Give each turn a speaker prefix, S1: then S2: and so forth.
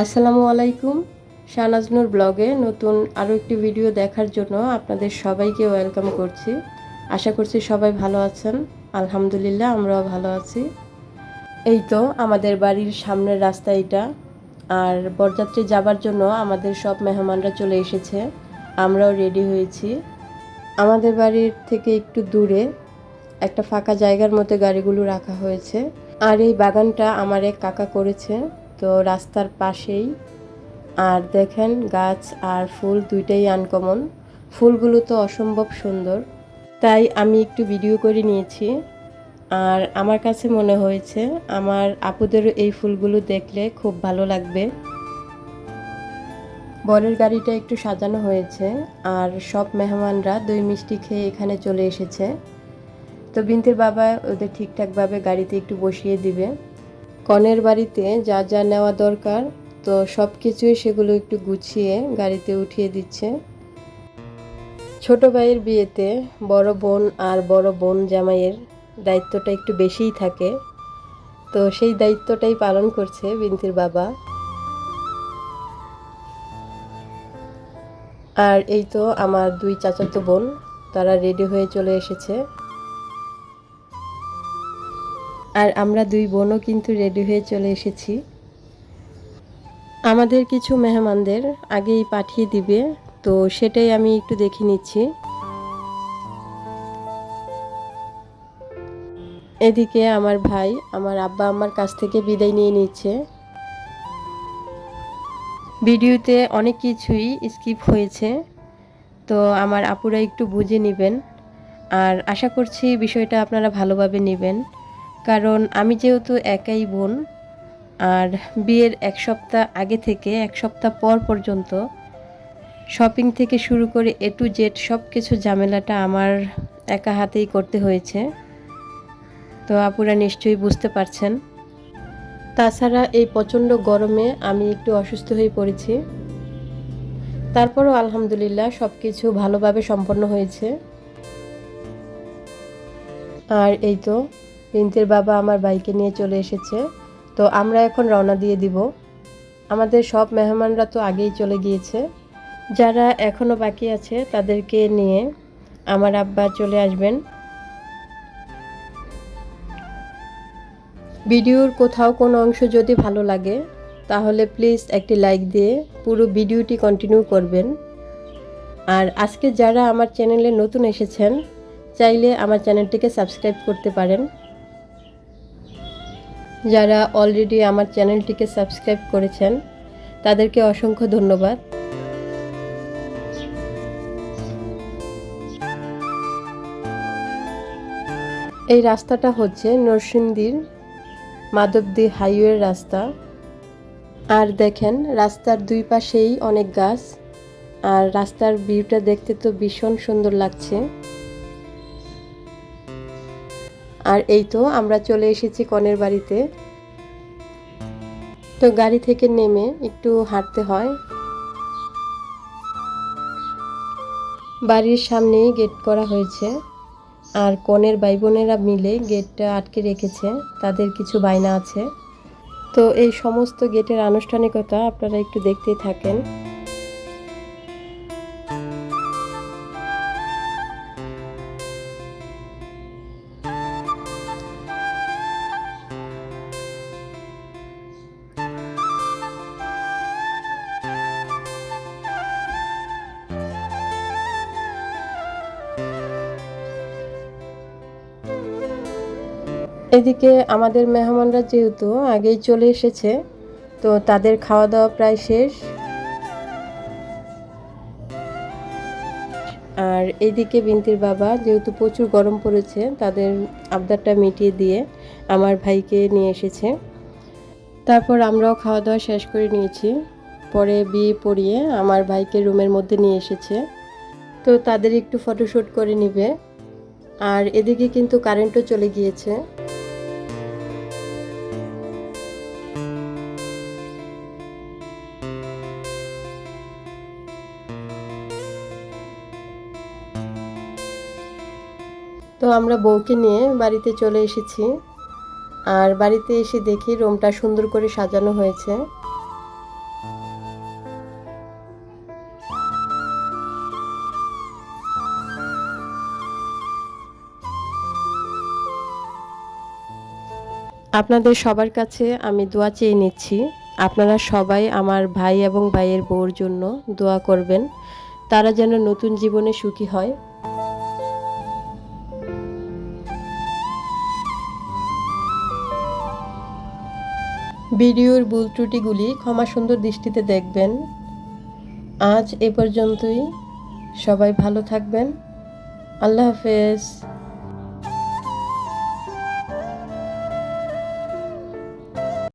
S1: আসসালামু আলাইকুম। শাহনাজনুর ব্লগে নতুন আরও একটি ভিডিও দেখার জন্য আপনাদের সবাইকে ওয়েলকাম করছি। আশা করছি সবাই ভালো আছেন। আলহামদুলিল্লাহ, আমরাও ভালো আছি। এই তো আমাদের বাড়ির সামনের রাস্তা এটা। আর বরযাত্রী যাবার জন্য আমাদের সব মেহমানরা চলে এসেছে। আমরাও রেডি হয়েছি। আমাদের বাড়ির থেকে একটু দূরে একটা ফাঁকা জায়গার মধ্যে গাড়িগুলো রাখা হয়েছে। আর এই বাগানটা আমার এক কাকা করেছে। তো রাস্তার পাশেই। আর দেখেন গাছ আর ফুল দুইটাই আনকমন ফুলগুলো তো অসম্ভব সুন্দর। তাই আমি একটু ভিডিও করে নিয়েছি। আর আমার কাছে মনে হয়েছে আমার আপুদেরও এই ফুলগুলো দেখলে খুব ভালো লাগবে। বরের গাড়িটা একটু সাজানো হয়েছে। আর সব মেহমানরা দই মিষ্টি খেয়ে এখানে চলে এসেছে। তো বিনতির বাবা ওদের ঠিকঠাকভাবে গাড়িতে একটু বসিয়ে দিবে। কনের বাড়িতে যা যা নেওয়া দরকার, তো সব কিছুই সেগুলো একটু গুছিয়ে গাড়িতে উঠিয়ে দিচ্ছে। ছোট ভাইয়ের বিয়েতে বড় বোন আর বড় বোন জামাইয়ের দায়িত্বটা একটু বেশিই থাকে। তো সেই দায়িত্বটাই পালন করছে বিনতির বাবা। আর এই তো আমার দুই চাচাতো বোন, তারা রেডি হয়ে চলে এসেছে। আর আমরা দুই বোনও কিন্তু রেডি হয়ে চলে এসেছি। আমাদের কিছু মেহমানদের আগেই পাঠিয়ে দিবে, তো সেটাই আমি একটু দেখে নিচ্ছি। এদিকে আমার ভাই, আমার আব্বা আমার কাছ থেকে বিদায় নিয়ে নিচ্ছে। ভিডিওতে অনেক কিছুই স্কিপ হয়েছে, তো আমার আপুরা একটু বুঝে নেবেন। আর আশা করছি বিষয়টা আপনারা ভালোভাবে নেবেন। কারণ আমি যেহেতু একাই বোন, আর বিয়ের এক সপ্তাহ আগে থেকে, এক সপ্তাহ পর পর্যন্ত শপিং থেকে শুরু করে এ টু জেড সব কিছু ঝামেলাটা আমার একা হাতেই করতে হয়েছে। তো আপুরা নিশ্চয়ই বুঝতে পারছেন। তাছাড়া এই প্রচণ্ড গরমে আমি একটু অসুস্থ হয়ে পড়েছি। তারপরও আলহামদুলিল্লাহ সব কিছু ভালোভাবে সম্পন্ন হয়েছে। আর এই তো রিন্তের বাবা আমার বাইকে নিয়ে চলে এসেছে। তো আমরা এখন রওনা দিয়ে দিব। আমাদের সব মেহমানরা তো আগেই চলে গিয়েছে। যারা এখনও বাকি আছে, তাদেরকে নিয়ে আমার আব্বা চলে আসবেন। ভিডিওর কোথাও কোনো অংশ যদি ভালো লাগে, তাহলে প্লিজ একটি লাইক দিয়ে পুরো ভিডিওটি কন্টিনিউ করবেন। আর আজকে যারা আমার চ্যানেলে নতুন এসেছেন, চাইলে আমার চ্যানেলটিকে সাবস্ক্রাইব করতে পারেন। যারা অলরেডি আমার চ্যানেলটিকে সাবস্ক্রাইব করেছেন, তাদেরকে অসংখ্য ধন্যবাদ। এই রাস্তাটা হচ্ছে নরসিংদীর মাধবদী হাইওয়ের রাস্তা। আর দেখেন, রাস্তার দুই পাশেই অনেক গাছ, আর রাস্তার ভিউটা দেখতে তো ভীষণ সুন্দর লাগছে। আর এই তো আমরা চলে এসেছি কনের বাড়িতে। তো গাড়ি থেকে নেমে একটু হাঁটতে হয়। বাড়ির সামনেই গেট করা হয়েছে আর কনের ভাই বোনেরা মিলে গেটটা আটকে রেখেছে, তাদের কিছু বায়না আছে। তো এই সমস্ত গেটের আনুষ্ঠানিকতা আপনারা একটু দেখতেই থাকেন। এদিকে আমাদের মেহমানরা যেহেতু আগেই চলে এসেছে, তো তাদের খাওয়া দাওয়া প্রায় শেষ। আর এদিকে বিন্তির বাবা, যেহেতু প্রচুর গরম পড়েছে, তাদের আবদারটা মিটিয়ে দিয়ে আমার ভাইকে নিয়ে এসেছে। তারপর আমরাও খাওয়া দাওয়া শেষ করে নিয়েছি। পরে বিয়ে পড়িয়ে আমার ভাইকে রুমের মধ্যে নিয়ে এসেছে। তো তাদের একটু ফটোশ্যুট করে নিবে। আর এদিকে কিন্তু কারেন্টও চলে গিয়েছে। তো আমরা বউকে নিয়ে বাড়িতে চলে এসেছি। আর বাড়িতে এসে দেখি রুমটা সুন্দর করে সাজানো হয়েছে। আপনাদের সবার কাছে আমি দোয়া চেয়ে নিচ্ছি, আপনারা সবাই আমার ভাই এবং ভাইয়ের বউর জন্য দোয়া করবেন। তারা যেন নতুন জীবনে সুখী হয়। ভিডিওর ভুল ত্রুটিগুলি ক্ষমা সুন্দর দৃষ্টিতে দেখবেন। আজ এ পর্যন্তই। সবাই ভালো থাকবেন। আল্লাহ হাফেজ।